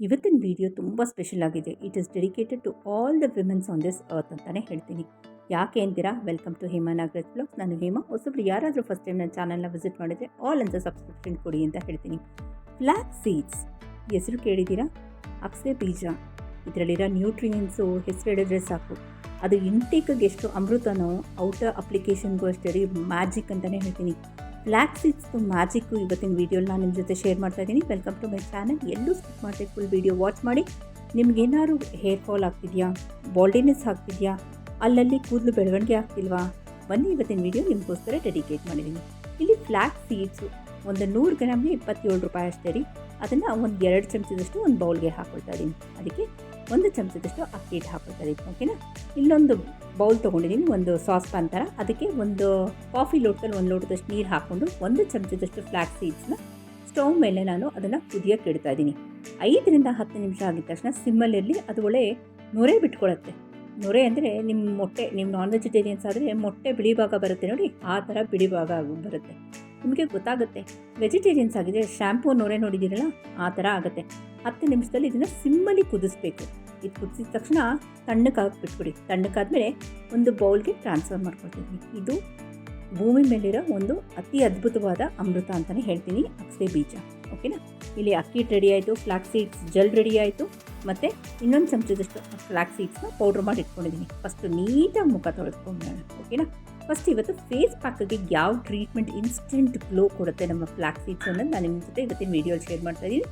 ಇವತ್ತಿನ ವಿಡಿಯೋ ತುಂಬ ಸ್ಪೆಷಲ್ ಆಗಿದೆ. It is dedicated to all the womens on this earth ಅಂತಲೇ ಹೇಳ್ತೀನಿ. ಯಾಕೆ ಅಂತೀರಾ? ವೆಲ್ಕಮ್ ಟು ಹೇಮಾ ನಾಗರಾಜ್ ನಾನು ಹೇಮಾ. ಹೊಸಬ್ರು ಯಾರಾದರೂ ಫಸ್ಟ್ ಟೈಮ್ ನನ್ನ ಚಾನಲ್ನ ವಿಸಿಟ್ ಮಾಡಿದರೆ ಆಲ್ ಅಂತ ಸಬ್ಸ್ಕ್ರಿಪ್ಷನ್ ಕೊಡಿ ಅಂತ ಹೇಳ್ತೀನಿ. ಫ್ಲ್ಯಾಕ್ ಸೀಡ್ಸ್ ಹೆಸರು ಕೇಳಿದ್ದೀರಾ? ಅಕ್ಸೆ ಬೀಜ. ಇದರಲ್ಲಿರೋ ನ್ಯೂಟ್ರಿಯನ್ಸು ಹೆಸರು ಹೇಳಿದ್ರೆ ಸಾಕು. ಅದು ಇಂಟೇಕಿಗೆ ಎಷ್ಟು ಅಮೃತನೋ ಔಟರ್ ಅಪ್ಲಿಕೇಶನ್ಗೂ ಅಷ್ಟೇ ಮ್ಯಾಜಿಕ್ ಅಂತಲೇ ಹೇಳ್ತೀನಿ. ಫ್ಲ್ಯಾಕ್ ಸೀಡ್ಸ್ದು ಮ್ಯಾಜಿಕ್ಕು ಇವತ್ತಿನ ವೀಡಿಯೋಲಿ ನಾನು ನಿಮ್ಮ ಜೊತೆ ಶೇರ್ ಮಾಡ್ತಾ ಇದ್ದೀನಿ. ವೆಲ್ಕಮ್ ಟು ಮೈ ಚಾನಲ್ ಎಲ್ಲೂ ಸ್ಕಿಪ್ ಮಾಡಿ ಫುಲ್ ವೀಡಿಯೋ ವಾಚ್ ಮಾಡಿ. ನಿಮ್ಗೇನಾದ್ರು ಹೇರ್ ಫಾಲ್ ಆಗ್ತಿದೆಯಾ? ಬಾಲ್ಡಿನೆಸ್ ಆಗ್ತಿದೆಯಾ? ಅಲ್ಲಲ್ಲಿ ಕೂದಲು ಬೆಳವಣಿಗೆ ಆಗ್ತಿಲ್ವಾ? ಬನ್ನಿ ಇವತ್ತಿನ ವೀಡಿಯೋ ನಿಮಗೋಸ್ಕರ ಡೆಡಿಕೇಟ್ ಮಾಡಿದ್ದೀನಿ. ಇಲ್ಲಿ ಫ್ಲ್ಯಾಕ್ ಸೀಡ್ಸು ಒಂದು ನೂರು ಗ್ರಾಮ್ಗೆ ಇಪ್ಪತ್ತೇಳು ರೂಪಾಯಿ ಅಷ್ಟೇ ರೀ. ಅದನ್ನು ಒಂದು ಎರಡು ಚಮಚದಷ್ಟು ಒಂದು ಬೌಲ್ಗೆ ಹಾಕ್ಕೊಳ್ತಾ ಇದ್ದೀನಿ. ಅದಕ್ಕೆ ಒಂದು ಚಮಚದಷ್ಟು ಅಕ್ಕಿ ಹಿಟ್ಟು ಇದ್ದೀನಿ ಓಕೆನಾ? ಇಲ್ಲೊಂದು ಬೌಲ್ ತೊಗೊಂಡಿದ್ದೀನಿ, ಒಂದು ಸಾಸ್ ಪ್ಯಾನ್ ಥರ ಅದಕ್ಕೆ ಒಂದು ಕಾಫಿ ಲೋಟದಲ್ಲಿ ಒಂದು ಲೋಟದಷ್ಟು ನೀರು ಹಾಕ್ಕೊಂಡು ಒಂದು ಚಮಚದಷ್ಟು ಫ್ಲ್ಯಾಕ್ ಸೀಡ್ಸ್ನ ಸ್ಟವ್ ಮೇಲೆ ನಾನು ಅದನ್ನು ಕುದಿಯೋಕ್ಕೆ ಇಡ್ತಾ ಇದ್ದೀನಿ. ಐದರಿಂದ ಹತ್ತು ನಿಮಿಷ ಆಗಿದ ತಕ್ಷಣ ಸಿಮ್ಮಲ್ಲಿರಲಿ ಅದು ಒಳ್ಳೆ ನೊರೆ ಬಿಟ್ಕೊಳ್ಳುತ್ತೆ ನೊರೆ ಅಂದರೆ ನಿಮ್ಮ ಮೊಟ್ಟೆ ನಿಮ್ಮ ನಾನ್ ವೆಜಿಟೇರಿಯನ್ಸ್ ಆದರೆ ಮೊಟ್ಟೆ ಬಿಳಿ ಭಾಗ ಬರುತ್ತೆ ನೋಡಿ, ಆ ಥರ ಬಿಳಿ ಭಾಗ ಬರುತ್ತೆ. ನಿಮಗೆ ಗೊತ್ತಾಗುತ್ತೆ ವೆಜಿಟೇರಿಯನ್ಸ್ ಆಗಿದೆ ಶ್ಯಾಂಪೂ ನೊರೆ ನೋಡಿದ್ದೀರಲ್ಲ, ಆ ಥರ ಆಗುತ್ತೆ. ಹತ್ತು ನಿಮಿಷದಲ್ಲಿ ಇದನ್ನು ಸಿಮ್ಮಲ್ಲಿ ಕುದಿಸ್ಬೇಕು. ಇದು ಕುದಿಸಿದ ತಕ್ಷಣ ತಣ್ಣಕ್ಕೆ ಬಿಟ್ಬಿಡಿ ತಣ್ಣಕ್ಕಾದ್ಮೇಲೆ ಒಂದು ಬೌಲ್ಗೆ ಟ್ರಾನ್ಸ್ಫರ್ ಮಾಡ್ಕೊಳ್ತೀನಿ. ಇದು ಭೂಮಿ ಮೇಲಿರೋ ಒಂದು ಅತಿ ಅದ್ಭುತವಾದ ಅಮೃತ ಅಂತಲೇ ಹೇಳ್ತೀನಿ, ಅಕ್ಸೆ ಬೀಜ. ಓಕೆನಾ? ಇಲ್ಲಿ ಅಕ್ಕಿ ರೆಡಿ ಆಯಿತು ಫ್ಲಾಕ್ಸ್ ಸೀಡ್ಸ್ ಜಲ್ ರೆಡಿ ಆಯಿತು, ಮತ್ತು ಇನ್ನೊಂದು ಚಮಚದಷ್ಟು ಫ್ಲ್ಯಾಕ್ ಸೀಡ್ಸ್ನ ಪೌಡ್ರ್ ಮಾಡಿ ಇಟ್ಕೊಂಡಿದ್ದೀನಿ ಫಸ್ಟು ನೀಟಾಗಿ ಮುಖ ತೊಳೆದುಕೊಂಡೋಣ ಓಕೆನಾ? ಫಸ್ಟ್ ಇವತ್ತು ಫೇಸ್ ಪ್ಯಾಕಿಗೆ ಯಾವ ಟ್ರೀಟ್ಮೆಂಟ್ ಇನ್ಸ್ಟೆಂಟ್ ಗ್ಲೋ ಕೊಡುತ್ತೆ ನಮ್ಮ ಫ್ಲಾಕ್ಸ್ ಸೀಡ್ಸ್ ಅನ್ನೋದು ನಾನು ನಿಮ್ಮ ಜೊತೆ ಇವತ್ತಿನ ವೀಡಿಯೋಲಿ ಶೇರ್ ಮಾಡ್ತಾ ಇದ್ದೀನಿ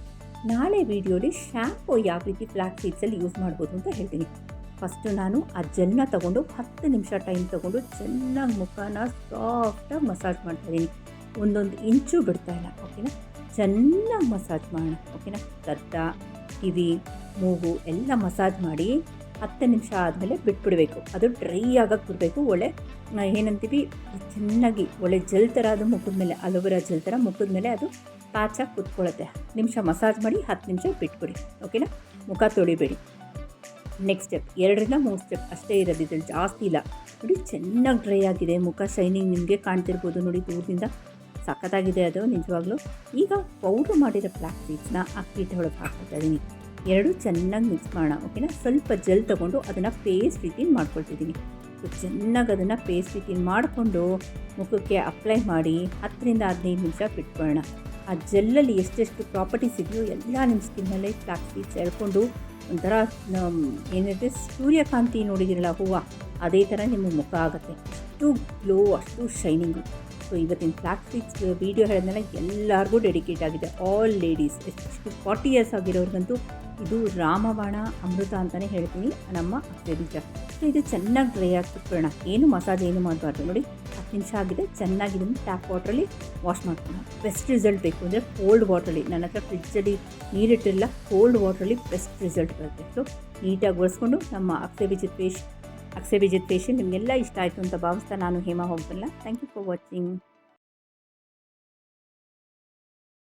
ನಾಳೆ ವಿಡಿಯೋಲಿ ಶ್ಯಾಂಪು ಯಾವ ರೀತಿ ಫ್ಲ್ಯಾಕ್ ಸೀಡ್ಸಲ್ಲಿ ಯೂಸ್ ಮಾಡ್ಬೋದು ಅಂತ ಹೇಳ್ತೀನಿ. ಫಸ್ಟು ನಾನು ಆ ಜೆಲ್ನ ತಗೊಂಡು ಹತ್ತು ನಿಮಿಷ ಟೈಮ್ ತೊಗೊಂಡು ಚೆನ್ನಾಗಿ ಮುಖನ ಸಾಫ್ಟಾಗಿ ಮಸಾಜ್ ಮಾಡ್ತಾಯಿದ್ದೀನಿ ಒಂದೊಂದು ಇಂಚು ಬಿಡ್ತಾ ಇಲ್ಲ ಓಕೆನಾ ಚೆನ್ನಾಗಿ ಮಸಾಜ್ ಮಾಡೋಣ ಓಕೆನಾ ಗದ್ದ, ಕಿವಿ, ಮೂಗು ಎಲ್ಲ ಮಸಾಜ್ ಮಾಡಿ ಹತ್ತು ನಿಮಿಷ ಆದಮೇಲೆ ಬಿಟ್ಬಿಡಬೇಕು. ಅದು ಡ್ರೈ ಆಗಕ್ಕೆ ಬಿಡಬೇಕು. ಒಳ್ಳೆ ಏನಂತೀವಿ, ಚೆನ್ನಾಗಿ ಒಳ್ಳೆ ಜೆಲ್ ಥರ ಅದು ಮುಖದ ಮೇಲೆ ಅಲೋವೆರಾ ಜೆಲ್ ಥರ ಮುಖದ ಮೇಲೆ ಅದು ಪ್ಯಾಚಾಗಿ ಕುತ್ಕೊಳ್ಳುತ್ತೆ ನಿಮಿಷ ಮಸಾಜ್ ಮಾಡಿ ಹತ್ತು ನಿಮಿಷ ಬಿಟ್ಬಿಡಿ. ಓಕೆನಾ? ಮುಖ ತೊಳಿಬೇಡಿ. ನೆಕ್ಸ್ಟ್ ಸ್ಟೆಪ್ ಎರಡರಿಂದ ಮೂರು ಸ್ಟೆಪ್ ಅಷ್ಟೇ ಇರೋದು ಇದ್ರಲ್ಲಿ ಜಾಸ್ತಿ ಇಲ್ಲ. ನೋಡಿ, ಚೆನ್ನಾಗಿ ಡ್ರೈ ಆಗಿದೆ. ಮುಖ ಶೈನಿಂಗ್ ನಿಮಗೆ ಕಾಣ್ತಿರ್ಬೋದು ನೋಡಿ, ದೂರದಿಂದ. ಸಖತ್ತಾಗಿದೆ ಅದು, ನಿಜವಾಗ್ಲೂ. ಈಗ ಪೌಡ್ರ್ ಮಾಡಿರೋ ಬ್ಲ್ಯಾಕ್ ಸೀಡ್ಸ್ನ ಅಕ್ಕಿ ಒಳಗೆ ಹಾಕ್ಕೊಳ್ತಾ ಇದ್ದೀನಿ ಎರಡು ಚೆನ್ನಾಗಿ ಮಿಕ್ಸ್ ಮಾಡೋಣ, ಓಕೆನಾ? ಸ್ವಲ್ಪ ಜೆಲ್ ತೊಗೊಂಡು ಅದನ್ನು ಪೇಸ್ಟ್ ರೀತಿ ಮಾಡ್ಕೊಳ್ತಿದ್ದೀನಿ ಚೆನ್ನಾಗಿ ಅದನ್ನು ಪೇಸ್ಟ್ ರೀತಿ ಮಾಡಿಕೊಂಡು ಮುಖಕ್ಕೆ ಅಪ್ಲೈ ಮಾಡಿ ಹತ್ತರಿಂದ ಹದಿನೈದು ನಿಮಿಷ ಬಿಟ್ಕೊಳ್ಳೋಣ ಆ ಜೆಲ್ಲಲ್ಲಿ ಎಷ್ಟೆಷ್ಟು ಪ್ರಾಪರ್ಟೀಸ್ ಇದೆಯೋ ಎಲ್ಲ ನಿಮ್ಮ ಸ್ಕಿನ್ನಲ್ಲೇ ಫ್ಲಾಕ್ ಸೇರಿಕೊಂಡು ಒಂಥರ ಏನಿದೆ, ಸೂರ್ಯಕಾಂತಿ ನೋಡಿದಿರಲ್ಲ ಹೂವು, ಅದೇ ಥರ ನಿಮ್ಮ ಮುಖ ಆಗುತ್ತೆ. ಅಷ್ಟು ಗ್ಲೋ ಅಷ್ಟು ಶೈನಿಂಗು ಸೊ ಇವತ್ತಿನ ಫ್ಲಾಕ್ ಸೀಡ್ಸ್ ವೀಡಿಯೋ ಹೇಳಿದ್ಮೇಲೆ ಎಲ್ಲರಿಗೂ ಡೆಡಿಕೇಟ್ ಆಗಿದೆ. ಆಲ್ ಲೇಡೀಸ್ ಎಷ್ಟು ಫಾರ್ಟಿ ಇಯರ್ಸ್ ಆಗಿರೋರಿಗಂತೂ ಇದು ರಾಮಬಾಣ ಅಮೃತ ಅಂತಲೇ ಹೇಳ್ತೀನಿ ನಮ್ಮ ಅಕ್ಷಯ ಬೀಜ. ಇದು ಚೆನ್ನಾಗಿ ಡ್ರೈ ಆಗಿಬಿಟ್ಬಿಡೋಣ ಏನು ಮಸಾಜ್ ಏನು ಮಾಡಬಾರ್ದು ನೋಡಿ. ಹತ್ತು ನಿಮಿಷ ಆಗಿದೆ, ಚೆನ್ನಾಗಿ ಇದನ್ನು ಟ್ಯಾಪ್ ವಾಟ್ರಲ್ಲಿ ವಾಶ್ ಮಾಡ್ಕೊಳ್ಳೋಣ. ಬೆಸ್ಟ್ ರಿಸಲ್ಟ್ ಬೇಕು ಅಂದರೆ ಕೋಲ್ಡ್ ವಾಟ್ರಲ್ಲಿ ನನ್ನ ಹತ್ರ ಫ್ರಿಡ್ಜಲ್ಲಿ ನೀರಿಟ್ಟಿರಲ್ಲ ಕೋಲ್ಡ್ ವಾಟ್ರಲ್ಲಿ ಬೆಸ್ಟ್ ರಿಸಲ್ಟ್ ಬರುತ್ತೆ. ಸೊ ನೀಟಾಗಿ ಒರೆಸ್ಕೊಂಡು ನಮ್ಮ ಅಕ್ಷಯ ಬೀಜದ ಪೇಶ್ ಅಕ್ಷಯ ಬೀಜದ ನಿಮಗೆಲ್ಲ ಇಷ್ಟ ಆಯಿತು ಅಂತ ಭಾವಿಸ್ತಾ ನಾನು ಹೇಮಾ ಹೋಗ್ತಿಲ್ಲ ಥ್ಯಾಂಕ್ ಯು ಫಾರ್ ವಾಚಿಂಗ್